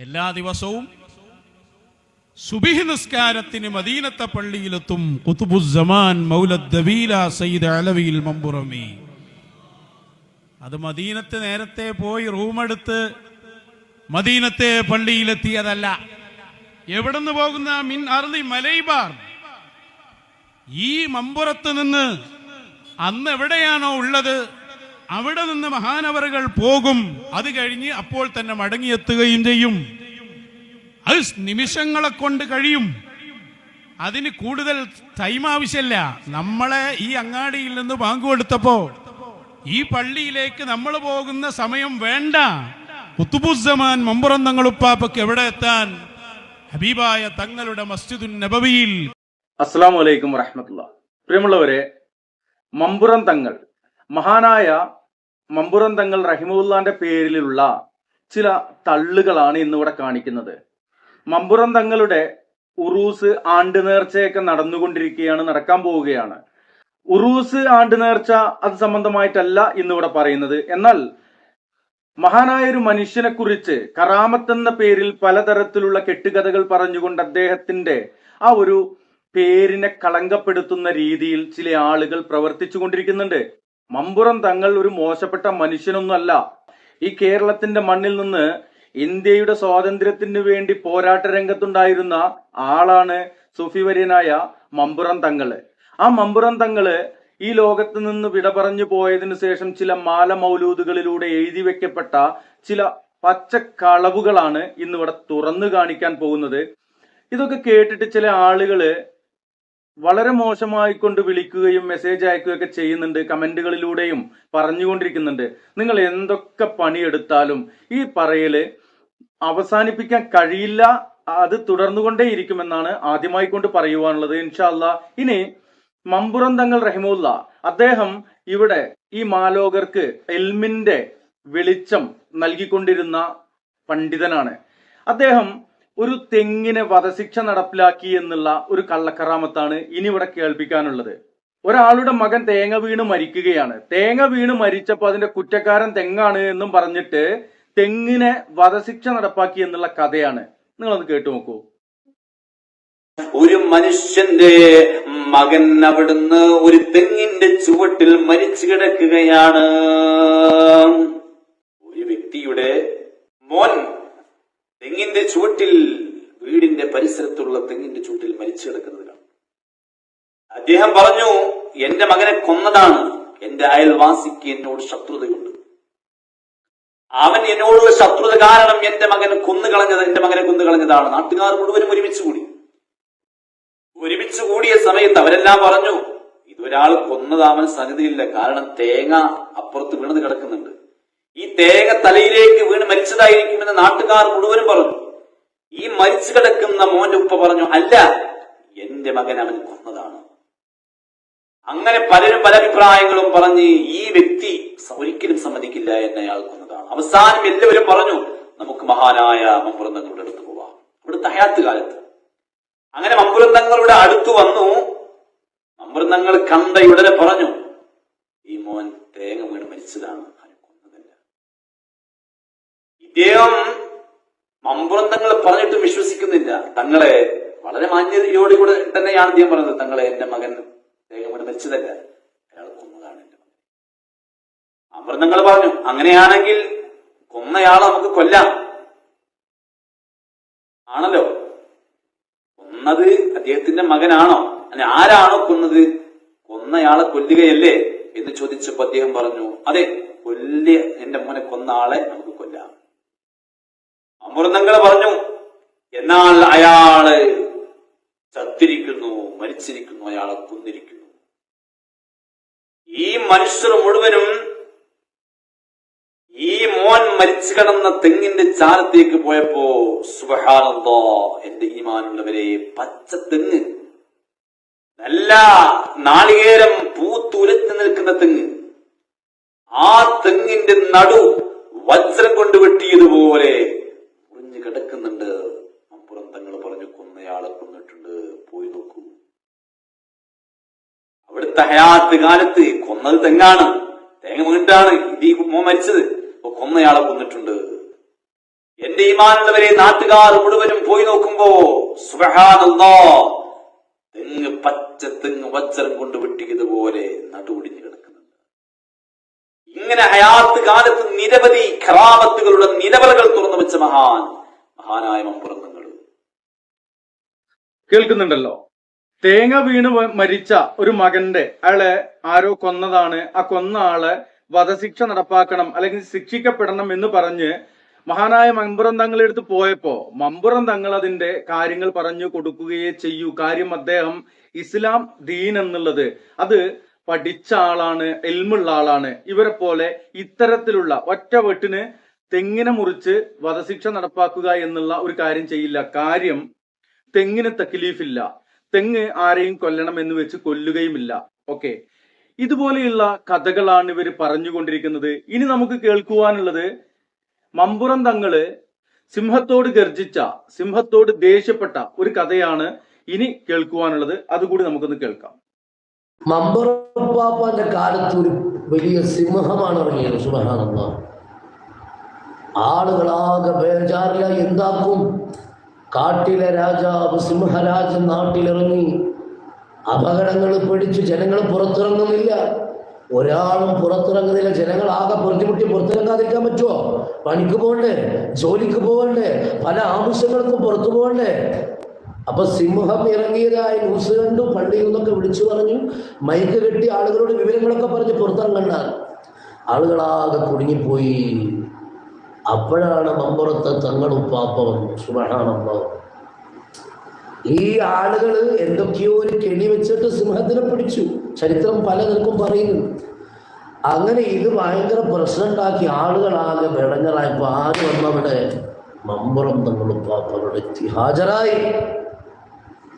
എല്ലാ ദിവസവും സുബിഹ് നിസ്കാരത്തിന് മദീനത്തെ പള്ളിയിലെത്തും കുത്തുബുസമാൻ മൗലദ്ദബീല സയ്യിദ് അലവിയിൽ മമ്പുറമി. അത് മദീനത്ത് നേരത്തെ പോയി റൂമെടുത്ത് മദീനത്തെ പള്ളിയിലെത്തിയതല്ല. എവിടുന്ന് പോകുന്ന മിൻ അർലി മലൈബാർ? ഈ മമ്പുറത്ത് നിന്ന് അന്ന് എവിടെയാണോ ഉള്ളത്? അവിടെ നിന്ന് മഹാനവറുകൾ പോകും. അത് കഴിഞ്ഞ് അപ്പോൾ തന്നെ മടങ്ങിയെത്തുകയും ചെയ്യും. അത് നിമിഷങ്ങളെ കൊണ്ട് കഴിയും. അതിന് കൂടുതൽ ടൈം ആവശ്യമില്ല. നമ്മളെ ഈ അങ്ങാടിയിൽ നിന്ന് ബാങ്ക് ഈ പള്ളിയിലേക്ക് നമ്മൾ പോകുന്ന സമയം വേണ്ട. കുത്തുബുസമാൻ മമ്പുറം തങ്ങളുപ്പാപ്പക്ക് എവിടെ എത്താൻ? ഹബീബായ തങ്ങളുടെ മസ്ജിദുൻ നബവിയിൽ. അസ്സാം വലൈക്കും വറഹമത്തുള്ള പ്രിയമുള്ളവരെ മമ്പുറം തങ്ങൾ മഹാനായ മമ്പുറം തങ്ങൾ റഹിമുല്ലാന്റെ പേരിലുള്ള ചില തള്ളുകളാണ് ഇന്നിവിടെ കാണിക്കുന്നത്. മമ്പുറം തങ്ങളുടെ ഉറൂസ് ആണ്ട് നേർച്ചയൊക്കെ നടന്നുകൊണ്ടിരിക്കുകയാണ് നടക്കാൻ പോവുകയാണ്. ഉറൂസ് ആണ്ട് നേർച്ച അത് സംബന്ധമായിട്ടല്ല ഇന്നിവിടെ പറയുന്നത്. എന്നാൽ മഹാനായ ഒരു മനുഷ്യനെ കുറിച്ച് കറാമത്ത് എന്ന പേരിൽ പലതരത്തിലുള്ള കെട്ടുകഥകൾ പറഞ്ഞുകൊണ്ട് അദ്ദേഹത്തിന്റെ ആ ഒരു പേരിനെ കളങ്കപ്പെടുത്തുന്ന രീതിയിൽ ചില ആളുകൾ പ്രവർത്തിച്ചു കൊണ്ടിരിക്കുന്നുണ്ട് മമ്പുറം തങ്ങൾ ഒരു മോശപ്പെട്ട മനുഷ്യനൊന്നുമല്ല. ഈ കേരളത്തിന്റെ മണ്ണിൽ നിന്ന് ഇന്ത്യയുടെ സ്വാതന്ത്ര്യത്തിന് വേണ്ടി പോരാട്ട രംഗത്തുണ്ടായിരുന്ന ആളാണ് സൂഫി വര്യനായ മമ്പുറം തങ്ങൾ. ആ മമ്പുറം തങ്ങൾ ഈ ലോകത്ത് നിന്ന് വിട പറഞ്ഞു പോയതിനു ശേഷം ചില മാല മൗലൂദുകളിലൂടെ എഴുതി വെക്കപ്പെട്ട ചില പച്ചക്കളവുകളാണ് ഇന്നിവിടെ തുറന്നു കാണിക്കാൻ പോകുന്നത്. ഇതൊക്കെ കേട്ടിട്ട് ചില ആളുകൾ വളരെ മോശമായിക്കൊണ്ട് വിളിക്കുകയും മെസ്സേജ് അയക്കുകയൊക്കെ ചെയ്യുന്നുണ്ട് കമന്റുകളിലൂടെയും പറഞ്ഞുകൊണ്ടിരിക്കുന്നുണ്ട്. നിങ്ങൾ എന്തൊക്കെ പണിയെടുത്താലും ഈ പറയൽ അവസാനിപ്പിക്കാൻ കഴിയില്ല അത് തുടർന്നുകൊണ്ടേയിരിക്കുമെന്നാണ് ആദ്യമായി കൊണ്ട് പറയുവാനുള്ളത്. ഇൻഷാല്ല ഇനി മമ്പുറം തങ്ങൾ റഹിമുല്ല അദ്ദേഹം ഇവിടെ ഈ മാലോകർക്ക് എൽമിന്റെ വെളിച്ചം നൽകിക്കൊണ്ടിരുന്ന പണ്ഡിതനാണ്. അദ്ദേഹം ഒരു തെങ്ങിനെ വധശിക്ഷ നടപ്പിലാക്കി എന്നുള്ള ഒരു കള്ളക്കറാമത്താണ് ഇനി ഇവിടെ കേൾപ്പിക്കാനുള്ളത്. ഒരാളുടെ മകൻ തേങ്ങ വീണ് മരിക്കുകയാണ്. തേങ്ങ വീണ് മരിച്ചപ്പോൾ അതിന്റെ കുറ്റക്കാരൻ തെങ്ങാണ് എന്നും പറഞ്ഞിട്ട് തെങ്ങിനെ വധശിക്ഷ നടപ്പാക്കി എന്നുള്ള കഥയാണ്. നിങ്ങളത് കേട്ടു നോക്കൂ. ഒരു മനുഷ്യന്റെ മകൻ അവിടുന്ന് ഒരു തെങ്ങിന്റെ ചുവട്ടിൽ മരിച്ചു കിടക്കുകയാണ്. ഒരു വ്യക്തിയുടെ മോൻ തെങ്ങിന്റെ ചുവട്ടിൽ വീടിന്റെ പരിസരത്തുള്ള തെങ്ങിന്റെ ചുവട്ടിൽ മരിച്ചു കിടക്കുന്നത് അദ്ദേഹം പറഞ്ഞു എന്റെ മകനെ കൊന്നതാണ്. എന്റെ അയൽവാസിക്ക് എന്നോട് ശത്രുതയുണ്ട്. അവൻ എന്നോടുള്ള ശത്രുത കാരണം എന്റെ മകൻ കൊന്നുകളഞ്ഞത് എന്റെ മകനെ കൊന്നുകളഞ്ഞതാണ്. നാട്ടുകാർ മുഴുവനും ഒരുമിച്ച് കൂടി. ഒരുമിച്ച് കൂടിയ സമയത്ത് അവരെല്ലാം പറഞ്ഞു ഇതൊരാൾ കൊന്നതാവൻ സന്നിധിയില്ല കാരണം തേങ്ങ അപ്പുറത്ത് വീണത് കിടക്കുന്നുണ്ട്. ഈ തേങ്ങ തലയിലേക്ക് വീണ് മരിച്ചതായിരിക്കുമെന്ന് നാട്ടുകാർ മുഴുവനും പറഞ്ഞു. ഈ മരിച്ചു കിടക്കുന്ന മോന്റെ ഉപ്പ പറഞ്ഞു അല്ല എന്റെ മകൻ അവൻ കൊന്നതാണ്. അങ്ങനെ പലരും പല അഭിപ്രായങ്ങളും പറഞ്ഞ് ഈ വ്യക്തി ഒരിക്കലും സമ്മതിക്കില്ല എന്നെ അയാൾ കൊന്നതാണ്. അവസാനം എല്ലാവരും പറഞ്ഞു നമുക്ക് മഹാനായ മമ്പുറന്തങ്ങളുടെ അടുത്ത് പോവാം. ഇവിടുത്തെ ഹയാത്ത് കാലത്ത്. അങ്ങനെ മമ്പുറന്തങ്ങളുടെ അടുത്ത് വന്നു. മമ്പുറന്തങ്ങൾ കണ്ട ഉടനെ പറഞ്ഞു ഈ മോൻ തേങ്ങ വീണ് മരിച്ചതാണ്. ഇദ്ദേഹം മമ്പുറന്തങ്ങൾ പറഞ്ഞിട്ടും വിശ്വസിക്കുന്നില്ല. തങ്ങളെ വളരെ മാന്യതയോടുകൂടെ തന്നെയാണ് ഇദ്ദേഹം പറഞ്ഞത്. തങ്ങളെ എന്റെ മകൻ അദ്ദേഹം ഇവിടെ മരിച്ചതല്ല. അയാൾ കൊന്നതാണ് എന്റെ മകൻ. അമൃതങ്ങൾ പറഞ്ഞു അങ്ങനെയാണെങ്കിൽ കൊന്നയാളെ നമുക്ക് കൊല്ലാം. ആണല്ലോ. കൊന്നത് അദ്ദേഹത്തിന്റെ മകനാണോ? അല്ലെ ആരാണോ കൊന്നത്? കൊന്നയാളെ കൊല്ലുകയല്ലേ? എന്ന് ചോദിച്ചപ്പോ അദ്ദേഹം പറഞ്ഞു അതെ കൊല്ലിയ എന്റെ മോനെ കൊന്ന ആളെ നമുക്ക് അമൃതങ്ങൾ പറഞ്ഞു എന്നാൽ അയാൾ ചത്തിരിക്കുന്നു മരിച്ചിരിക്കുന്നു അയാളെ കുന്നിരിക്കുന്നു. ഈ മനുഷ്യർ മുഴുവനും ഈ മോൻ മരിച്ചു കിടന്ന തെങ്ങിന്റെ ചാലത്തേക്ക് പോയപ്പോ സുബഹാനന്ദോ എന്റെ ഈമാനുള്ളവരെ പച്ച തെങ്ങ്. നല്ല നാളികേരം പൂത്തുലഞ്ഞു നിൽക്കുന്ന തെങ്ങ്. ആ തെങ്ങിന്റെ നടു വജ്രം കൊണ്ട് വെട്ടിയതുപോലെ മുറിഞ്ഞു കിടക്കുന്നുണ്ട്. അപ്പുറം തങ്ങൾ പറഞ്ഞു കൊന്നയാളെ കൊന്നിട്ടുണ്ട്. പോയി നോക്കൂ. അവിടുത്തെ ഹയാത്ത് കാലത്ത് കൊന്നത് തെങ്ങാണ്. തേങ്ങ വീണ്ടാണ് ഈ മോൻ മരിച്ചത്. അപ്പൊ കൊന്നയാളെ കൊന്നിട്ടുണ്ട്. എന്റെ ഈമാനുള്ളവരെ നാട്ടുകാർ മുഴുവനും പോയി നോക്കുമ്പോ സുബഹാനല്ലാ തെങ്ങ് പച്ച തെങ്ങ് വജ്രം കൊണ്ട് വെട്ടിയതുപോലെ നടുവൊടിഞ്ഞു കിടക്കുന്നുണ്ട്. ഇങ്ങനെ ഹയാത്ത് കാലത്ത് നിരവധി ഖറാമത്തുകളുടെ നിലവറകൾ തുറന്നു വെച്ച മഹാൻ മഹാനായ മമ്പുറങ്ങൾ കേൾക്കുന്നുണ്ടല്ലോ. തേങ്ങ വീണ് മരിച്ച ഒരു മകന്റെ അയാളെ ആരോ കൊന്നതാണ്. ആ കൊന്ന ആളെ വധശിക്ഷ നടപ്പാക്കണം അല്ലെങ്കിൽ ശിക്ഷിക്കപ്പെടണം എന്ന് പറഞ്ഞ് മഹാനായ മമ്പുറം തങ്ങളെ അടുത്ത് പോയപ്പോ മമ്പുറം തങ്ങൾ അതിന്റെ കാര്യങ്ങൾ പറഞ്ഞു കൊടുക്കുകയേ ചെയ്യൂ. കാര്യം അദ്ദേഹം ഇസ്ലാം ദീൻ എന്നുള്ളത്. അത് പഠിച്ച ആളാണ് എൽമുള്ള ആളാണ്. ഇവരെ പോലെ ഇത്തരത്തിലുള്ള ഒറ്റ വെട്ടിന് തെങ്ങിനെ മുറിച്ച് വധശിക്ഷ നടപ്പാക്കുക എന്നുള്ള ഒരു കാര്യം ചെയ്യില്ല. കാര്യം തെങ്ങിന് തക്കിലീഫില്ല തെങ്ങ് ആരെയും കൊല്ലണം എന്ന് വെച്ച് കൊല്ലുകയുമില്ല. ഓക്കെ ഇതുപോലെയുള്ള കഥകളാണ് ഇവർ പറഞ്ഞുകൊണ്ടിരിക്കുന്നത്. ഇനി നമുക്ക് കേൾക്കുവാനുള്ളത് മമ്പുറം തങ്ങൾ സിംഹത്തോട് ഗർജിച്ച സിംഹത്തോട് ദേഷ്യപ്പെട്ട ഒരു കഥയാണ് ഇനി കേൾക്കുവാനുള്ളത്. അതുകൂടി നമുക്കൊന്ന് കേൾക്കാം. മമ്പറപ്പാപ്പാന്റെ കാലത്ത് ഒരു വലിയ സിംഹമാണ് ഇറങ്ങിയത്. സുബഹാനന്ദ ആളുകളാകെ ബേജാറില്ല എന്താക്കും? കാട്ടിലെ രാജാവ് സിംഹരാജൻ നാട്ടിലിറങ്ങി. അപകടങ്ങൾ പിടിച്ച് ജനങ്ങൾ പുറത്തിറങ്ങുന്നില്ല. ഒരാളും പുറത്തിറങ്ങുന്നില്ല. ജനങ്ങൾ ആകെ പൊറുതിമുട്ടി പുറത്തിറങ്ങാതിരിക്കാൻ പറ്റുമോ പണിക്ക് പോകണ്ടേ? ജോലിക്ക് പോകണ്ടേ? പല ആവശ്യങ്ങൾക്കും പുറത്തു പോകണ്ടേ? അപ്പൊ സിംഹം ഇറങ്ങിയതായ ന്യൂസ് കണ്ടു. പള്ളിയിൽ നിന്നൊക്കെ വിളിച്ചു പറഞ്ഞു. മൈക്ക് കെട്ടി ആളുകളോട് വിവരങ്ങളൊക്കെ പറഞ്ഞ് പുറത്തിറങ്ങണ്ട ആളുകളാകെ കുടുങ്ങിപ്പോയി. അപ്പോഴാണ് മമ്പുറത്തെ തങ്ങളുപ്പാപ്പ വന്നു. സുബഹാനന്ദ ഈ ആളുകൾ എന്തൊക്കെയോ ഒരു കെണി വെച്ചിട്ട് സിംഹത്തിനെ പിടിച്ചു. ചരിത്രം പലതർക്കും പറയുന്നു അങ്ങനെ ഇത് ഭയങ്കര പ്രശ്നം ഉണ്ടാക്കി ആളുകളാകെ ബെടങ്ങറായപ്പോ ആര് വന്നവിടെ മമ്പുറം തങ്ങളുപ്പാപ്പ അവിടെ എത്തി. ഹാജരായി.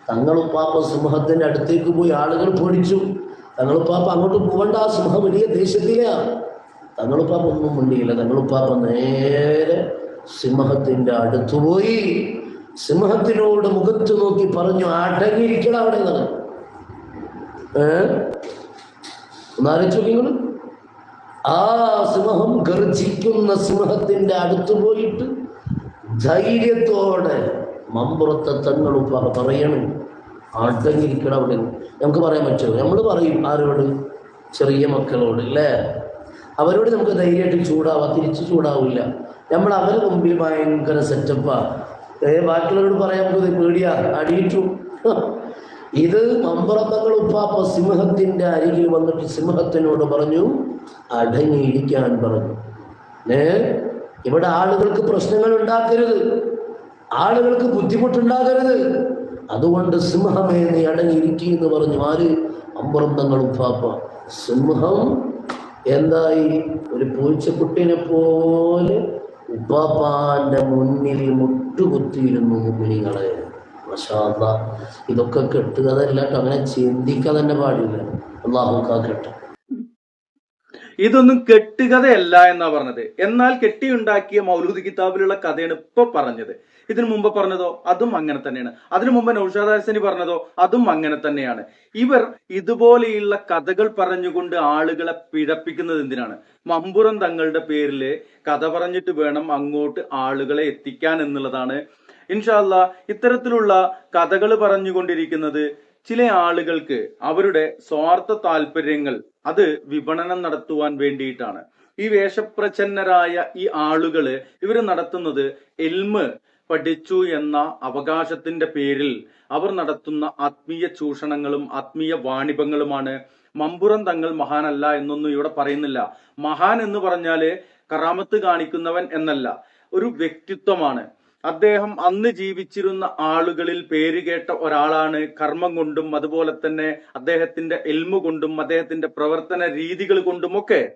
തങ്ങളുപ്പാപ്പ സിംഹത്തിന്റെ അടുത്തേക്ക് പോയി. ആളുകൾ പേടിച്ചു. തങ്ങളുപ്പാപ്പ അങ്ങോട്ട് പോകണ്ട ആ സിംഹം വലിയ ദേശത്തിലാണ് തങ്ങളുപ്പാപ്പ ഒന്നും മിണ്ടിയില്ല. തങ്ങളുപ്പാപ്പ നേരെ സിംഹത്തിന്റെ അടുത്ത് പോയി. സിംഹത്തിനോട് മുഖത്ത് നോക്കി പറഞ്ഞു അടങ്ങിയിരിക്കണം അവിടെ നിന്ന് ഒന്നാലോചിച്ച് നോക്കി ആ സിംഹം ഗർജിക്കുന്ന സിംഹത്തിന്റെ അടുത്ത് പോയിട്ട് ധൈര്യത്തോടെ മമ്പുറത്തെ തങ്ങൾ പറയണം അടങ്ങിയിരിക്കണം അവിടെ നമുക്ക് പറയാൻ പറ്റുമോ? നമ്മൾ പറയും ആരോട്? ചെറിയ മക്കളോട് അല്ലേ? അവരോട് നമുക്ക് ധൈര്യമായിട്ട് ചൂടാവാം തിരിച്ച് ചൂടാവില്ല. നമ്മൾ അവരെ മുമ്പിൽ ഭയങ്കര സെറ്റപ്പാണ് ഏ ബാക്കിയുള്ളവരോട് പറയാൻ നമുക്ക് പേടിയാ. അടിയിട്ടു. ഇത് മമ്പറത്തങ്ങൾ ഉപ്പാപ്പ സിംഹത്തിന്റെ അരികിൽ വന്നിട്ട് സിംഹത്തിനോട് പറഞ്ഞു അടങ്ങിയിരിക്കാൻ പറഞ്ഞു. ഏ ഇവിടെ ആളുകൾക്ക് പ്രശ്നങ്ങൾ ഉണ്ടാക്കരുത്. ആളുകൾക്ക് ബുദ്ധിമുട്ടുണ്ടാകരുത്. അതുകൊണ്ട് സിംഹമേ നീ അടങ്ങിയിരിക്കുന്നു പറഞ്ഞു. ആര്? അമ്പുറം പാപ്പ ഉപ്പാപ്പ. സിംഹം എന്തായി? ഒരു പൂച്ചക്കുട്ടിനെ പോലെ ഉപ്പാപ്പാന്റെ മുന്നിൽ മുട്ടുകുത്തിയിരുന്നു കുഞ്ഞുങ്ങളെ പ്രശാന്ത ഇതൊക്കെ കെട്ടുക അതല്ല അങ്ങനെ ചിന്തിക്കാൻ തന്നെ പാടില്ല. അള്ളാഹുക്കാ കെട്ട ഇതൊന്നും കെട്ടുകഥയല്ല എന്നാ പറഞ്ഞത്. എന്നാൽ കെട്ടിയുണ്ടാക്കിയ മൗലൂദ് കിതാബിലുള്ള കഥയാണ് ഇപ്പൊ പറഞ്ഞത്. ഇതിനു മുമ്പ് പറഞ്ഞതോ അതും അങ്ങനെ തന്നെയാണ്. അതിനു മുമ്പ് നൌഷാദ് ഹസനി പറഞ്ഞതോ അതും അങ്ങനെ തന്നെയാണ്. ഇവർ ഇതുപോലെയുള്ള കഥകൾ പറഞ്ഞുകൊണ്ട് ആളുകളെ പിഴപ്പിക്കുന്നത് എന്തിനാണ്? മമ്പുറം തങ്ങളുടെ പേരിൽ കഥ പറഞ്ഞിട്ട് വേണം അങ്ങോട്ട് ആളുകളെ എത്തിക്കാൻ എന്നുള്ളതാണ്. ഇൻഷാല്ല ഇത്തരത്തിലുള്ള കഥകൾ പറഞ്ഞുകൊണ്ടിരിക്കുന്നത് ചില ആളുകൾക്ക് അവരുടെ സ്വാർത്ഥ താല്പര്യങ്ങൾ അത് വിപണനം നടത്തുവാൻ വേണ്ടിയിട്ടാണ്. ഈ വേഷപ്രച്ഛന്നരായ ഈ ആളുകൾ ഇവർ നടത്തുന്നത് എൽമ് പഠിച്ചു എന്ന അവകാശത്തിന്റെ പേരിൽ അവർ നടത്തുന്ന ആത്മീയ ചൂഷണങ്ങളും ആത്മീയ വാണിഭങ്ങളുമാണ്. മമ്പുറം തങ്ങൾ മഹാനല്ല എന്നൊന്നും ഇവിടെ പറയുന്നില്ല. മഹാൻ എന്ന് പറഞ്ഞാൽ കറാമത്ത് കാണിക്കുന്നവൻ എന്നല്ല ഒരു വ്യക്തിത്വമാണ്. അദ്ദേഹം അന്ന് ജീവിച്ചിരുന്ന ആളുകളിൽ പേരുകേട്ട ഒരാളാണ്. കർമ്മം കൊണ്ടും അതുപോലെ തന്നെ അദ്ദേഹത്തിന്റെ എൽമു കൊണ്ടും അദ്ദേഹത്തിന്റെ പ്രവർത്തന രീതികൾ കൊണ്ടുമൊക്കെ.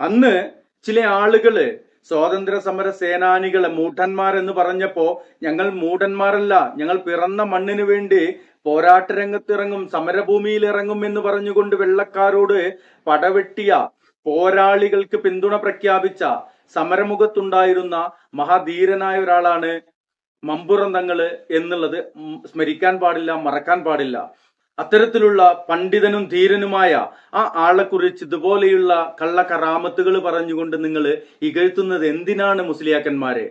അന്ന് ചില ആളുകൾ സ്വാതന്ത്ര്യ സമര സേനാനികളെ മൂഢന്മാർ എന്ന് പറഞ്ഞപ്പോ ഞങ്ങൾ മൂഢന്മാരല്ല ഞങ്ങൾ പിറന്ന മണ്ണിന് വേണ്ടി പോരാട്ട രംഗത്തിറങ്ങും സമരഭൂമിയിൽ ഇറങ്ങും എന്ന് പറഞ്ഞുകൊണ്ട് വെള്ളക്കാരോട് പടവെട്ടിയ പോരാളികൾക്ക് പിന്തുണ പ്രഖ്യാപിച്ച സമരമുഖത്തുണ്ടായിരുന്ന മഹാധീരനായ ഒരാളാണ് മമ്പുറം തങ്ങൾ എന്നുള്ളത് സ്മരിക്കാൻ പാടില്ല മറക്കാൻ പാടില്ല. അത്തരത്തിലുള്ള പണ്ഡിതനും ധീരനുമായ ആ ആളെക്കുറിച്ച് ഇതുപോലെയുള്ള കള്ള കറാമത്തുകൾ പറഞ്ഞുകൊണ്ട് നിങ്ങൾ ഇകഴ്ത്തുന്നത് എന്തിനാണ് മുസ്ലിയാക്കന്മാരെ?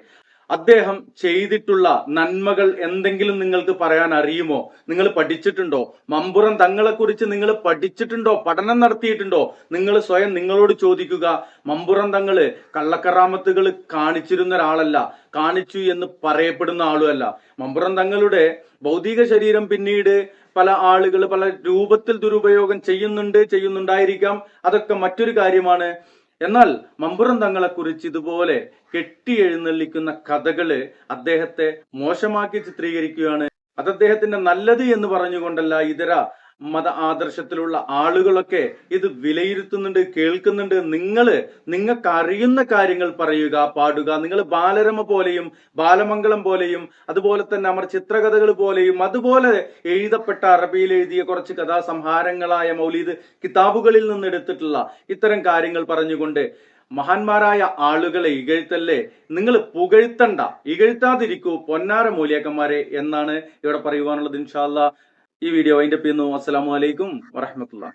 അദ്ദേഹം ചെയ്തിട്ടുള്ള നന്മകൾ എന്തെങ്കിലും നിങ്ങൾക്ക് പറയാൻ അറിയുമോ? നിങ്ങൾ പഠിച്ചിട്ടുണ്ടോ? മമ്പുറം തങ്ങളെ കുറിച്ച് നിങ്ങൾ പഠിച്ചിട്ടുണ്ടോ? പഠനം നടത്തിയിട്ടുണ്ടോ? നിങ്ങൾ സ്വയം നിങ്ങളോട് ചോദിക്കുക മമ്പുറം തങ്ങൾ കള്ളക്കറാമത്തുകൾ കാണിച്ചിരുന്ന ഒരാളല്ല കാണിച്ചു എന്ന് പറയപ്പെടുന്ന ആളുമല്ല. മമ്പുറം തങ്ങളുടെ ഭൗതിക ശരീരം പിന്നീട് പല ആളുകൾ പല രൂപത്തിൽ ദുരുപയോഗം ചെയ്യുന്നുണ്ട് ചെയ്യുന്നുണ്ടായിരിക്കാം. അതൊക്കെ മറ്റൊരു കാര്യമാണ്. എന്നാൽ മമ്പുറം തങ്ങളെക്കുറിച്ച് ഇതുപോലെ കെട്ടി എഴുന്നള്ളിക്കുന്ന കഥകൾ അദ്ദേഹത്തെ മോശമാക്കി ചിത്രീകരിക്കുകയാണ്. അത് അദ്ദേഹത്തിന്റെ നല്ലത് എന്ന് പറഞ്ഞുകൊണ്ടല്ല ഇതര മത ആദർശത്തിലുള്ള ആളുകളൊക്കെ ഇത് വിലയിരുത്തുന്നുണ്ട് കേൾക്കുന്നുണ്ട്. നിങ്ങൾ നിങ്ങൾക്ക് അറിയുന്ന കാര്യങ്ങൾ പറയുക പാടുക. നിങ്ങൾ ബാലരമ പോലെയും ബാലമംഗളം പോലെയും അതുപോലെ തന്നെ അമർ ചിത്രകഥകൾ പോലെയും അതുപോലെ എഴുതപ്പെട്ട അറബിയിൽ എഴുതിയ കുറച്ച് കഥാസംഹാരങ്ങളായ മൗലീദ് കിതാബുകളിൽ നിന്ന് എടുത്തിട്ടുള്ള ഇത്തരം കാര്യങ്ങൾ പറഞ്ഞുകൊണ്ട് മഹാന്മാരായ ആളുകളെ ഇകഴ്ത്തല്ലേ? നിങ്ങൾ പുകഴ്ത്തണ്ട ഇകഴ്ത്താതിരിക്കൂ പൊന്നാര മൂലിയക്കന്മാരെ എന്നാണ് ഇവിടെ പറയുവാനുള്ളത്. ഇൻഷാല്ല ഈ വീഡിയോ പിന്നു അസ്സലാമു അലൈക്കും വറഹമത്തുള്ള